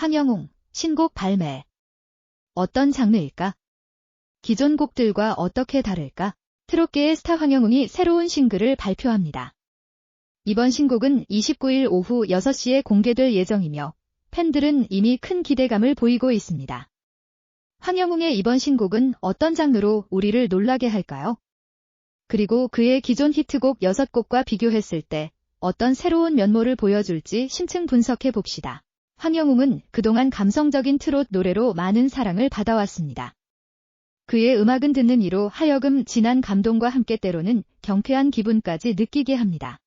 황영웅, 신곡 발매. 어떤 장르일까? 기존 곡들과 어떻게 다를까? 트롯계의 스타 황영웅이 새로운 싱글을 발표합니다. 이번 신곡은 29일 오후 6시에 공개될 예정이며 팬들은 이미 큰 기대감을 보이고 있습니다. 황영웅의 이번 신곡은 어떤 장르로 우리를 놀라게 할까요? 그리고 그의 기존 히트곡 6곡과 비교했을 때 어떤 새로운 면모를 보여줄지 심층 분석해 봅시다. 황영웅은 그동안 감성적인 트롯 노래로 많은 사랑을 받아왔습니다. 그의 음악은 듣는 이로 하여금 진한 감동과 함께 때로는 경쾌한 기분까지 느끼게 합니다.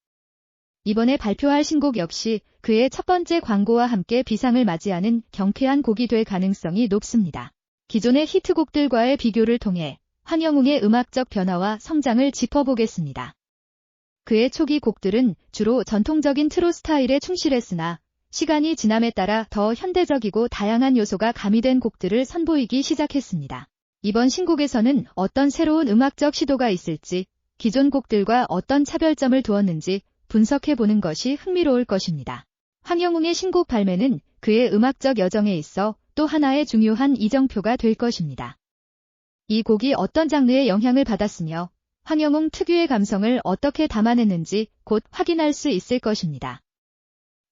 이번에 발표할 신곡 역시 그의 첫 번째 광고와 함께 비상을 맞이하는 경쾌한 곡이 될 가능성이 높습니다. 기존의 히트곡들과의 비교를 통해 황영웅의 음악적 변화와 성장을 짚어보겠습니다. 그의 초기 곡들은 주로 전통적인 트롯 스타일에 충실했으나 시간이 지남에 따라 더 현대적이고 다양한 요소가 가미된 곡들을 선보이기 시작했습니다. 이번 신곡에서는 어떤 새로운 음악적 시도가 있을지, 기존 곡들과 어떤 차별점을 두었는지 분석해보는 것이 흥미로울 것입니다. 황영웅의 신곡 발매는 그의 음악적 여정에 있어 또 하나의 중요한 이정표가 될 것입니다. 이 곡이 어떤 장르의 영향을 받았으며 황영웅 특유의 감성을 어떻게 담아냈는지 곧 확인할 수 있을 것입니다.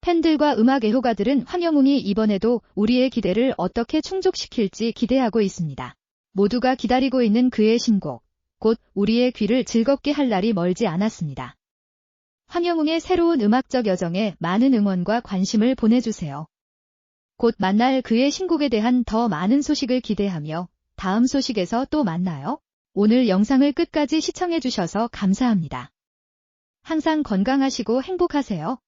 팬들과 음악 애호가들은 황영웅이 이번에도 우리의 기대를 어떻게 충족시킬지 기대하고 있습니다. 모두가 기다리고 있는 그의 신곡, 곧 우리의 귀를 즐겁게 할 날이 멀지 않았습니다. 황영웅의 새로운 음악적 여정에 많은 응원과 관심을 보내주세요. 곧 만날 그의 신곡에 대한 더 많은 소식을 기대하며 다음 소식에서 또 만나요. 오늘 영상을 끝까지 시청해주셔서 감사합니다. 항상 건강하시고 행복하세요.